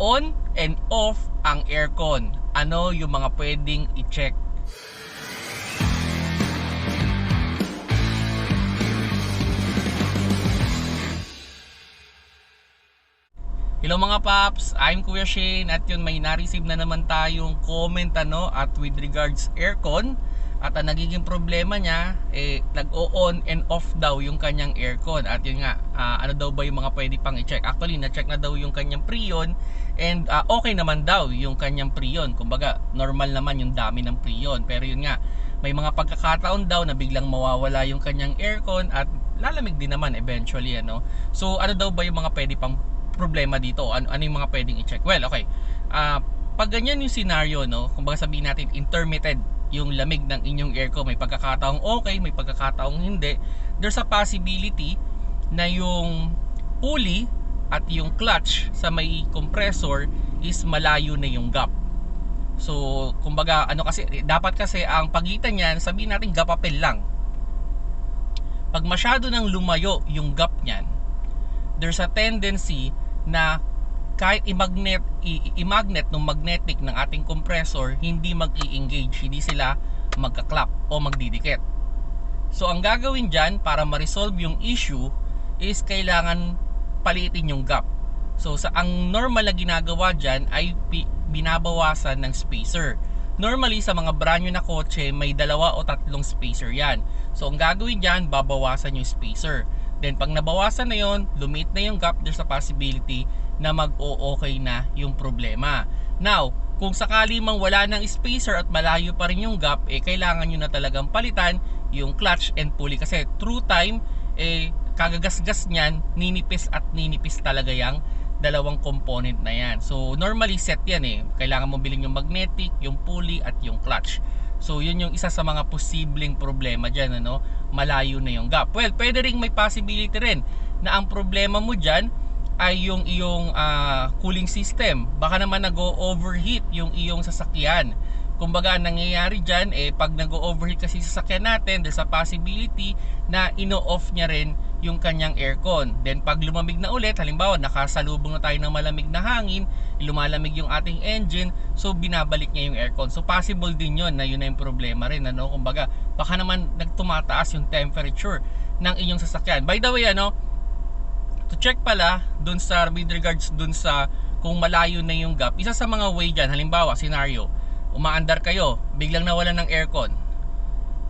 i-on and off ang aircon. Ano yung mga pwedeng i-check? Hello mga paps, I'm Kuya Shane at yun may na-receive na naman tayong comment ano at with regards aircon at ang nagiging problema niya eh nag-o-on and off daw yung kanyang aircon. At yun nga ah, ano daw ba yung mga pwede pang i-check? Actually na-check na daw yung kanyang preon and ah, okay naman daw yung kanyang preon kumbaga normal naman yung dami ng preon pero yun nga may mga pagkakataon daw na biglang mawawala yung kanyang aircon at lalamig din naman eventually ano. So ano daw ba yung mga pwede pang problema dito? Ano, ano yung mga pwedeng i-check? Well okay. Ah, pag ganyan yung scenario no kumbaga sabihin natin intermittent yung lamig ng inyong aircon may pagkakataong okay may pagkakataong hindi there's a possibility na yung pulley at yung clutch sa may compressor is malayo na yung gap. So kumbaga ano kasi dapat kasi ang pagitan niyan sabihin natin gapapel lang. Pag masyado nang lumayo yung gap niyan there's a tendency na kahit i-magnet i-magnet ng magnetic ng ating compressor hindi mag-i-engage. Hindi sila magka-clap o magdidikit. So ang gagawin dyan para ma-resolve yung issue is kailangan palitin yung gap. So sa ang normal na ginagawa dyan ay binabawasan ng spacer. Normally sa mga brand new na kotse may dalawa o tatlong spacer yan. So ang gagawin dyan babawasan yung spacer then pag nabawasan na yon lumit na yung gap there's a possibility na mag-o-okay na yung problema. Now kung sakali mang wala ng spacer at malayo pa rin yung gap eh kailangan nyo na talagang palitan yung clutch and pulley. Kasi through time eh kagagasgas niyan ninipis at ninipis talaga yung dalawang component na yan. So normally set yan eh. Kailangan mo bilhin yung magnetic yung pulley at yung clutch. So yun yung isa sa mga posibleng problema dyan ano, malayo na yung gap. Well, pwede ring may possibility rin na ang problema mo dyan ay yung iyong ah, cooling system. Baka naman nag-overheat yung iyong sasakyan. Kumbaga ang nangyayari dyan eh pag nag-overheat kasi sa sasakyan natin, there's a possibility na ino-off niya rin yung kanyang aircon. Then pag lumamig na ulit, halimbawa nakasalubong na tayo ng malamig na hangin, lumalamig yung ating engine, so binabalik niya yung aircon. So possible din yon na yun na yung problema rin. Ano? Kumbaga baka naman nagtumataas yung temperature ng inyong sasakyan. By the way, ano, to check pala dun sa with regards dun sa kung malayo na yung gap isa sa mga way dyan halimbawa scenario umaandar kayo biglang nawalan ng aircon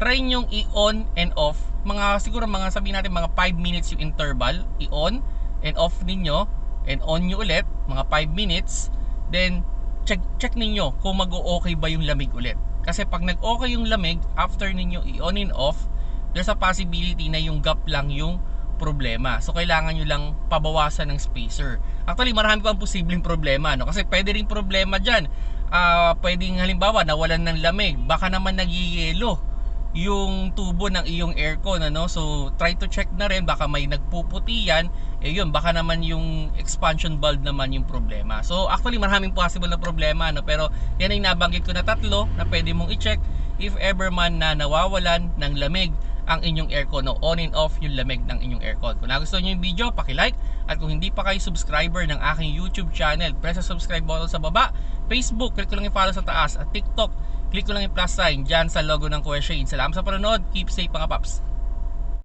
try nyong i-on and off mga siguro mga sabihin natin mga 5 minutes yung interval i-on and off ninyo and on nyo ulit mga 5 minutes then check check ninyo kung mag-o-okay ba yung lamig ulit kasi pag nag-okay yung lamig after ninyo i-on and off there's a possibility na yung gap lang yung problema. So kailangan nyo lang pabawasan ng spacer. Actually, marami pa ang posibleng problema, no? Kasi pwede ring problema diyan. Ah, pwedeng halimbawa nawalan ng lamig, baka naman nagyiyelo yung tubo ng iyong aircon ano? So try to check na rin baka may nagpuputi yan. Eh yun baka naman yung expansion valve naman yung problema. So actually maraming possible na problema no pero yan ay nabanggit ko na tatlo na pwede mong i-check if ever man na nawawalan ng lamig ang inyong aircon. No on and off yung lamig ng inyong aircon. Kung nagustuhan niyo yung video paki-like. At kung hindi pa kayo subscriber ng aking YouTube channel press the subscribe button sa baba. Facebook click ko lang i-follow sa taas. At TikTok click ko lang yung plus sign dyan sa logo ng Kuya Shane. Salamat sa panonood. Keep safe mga paps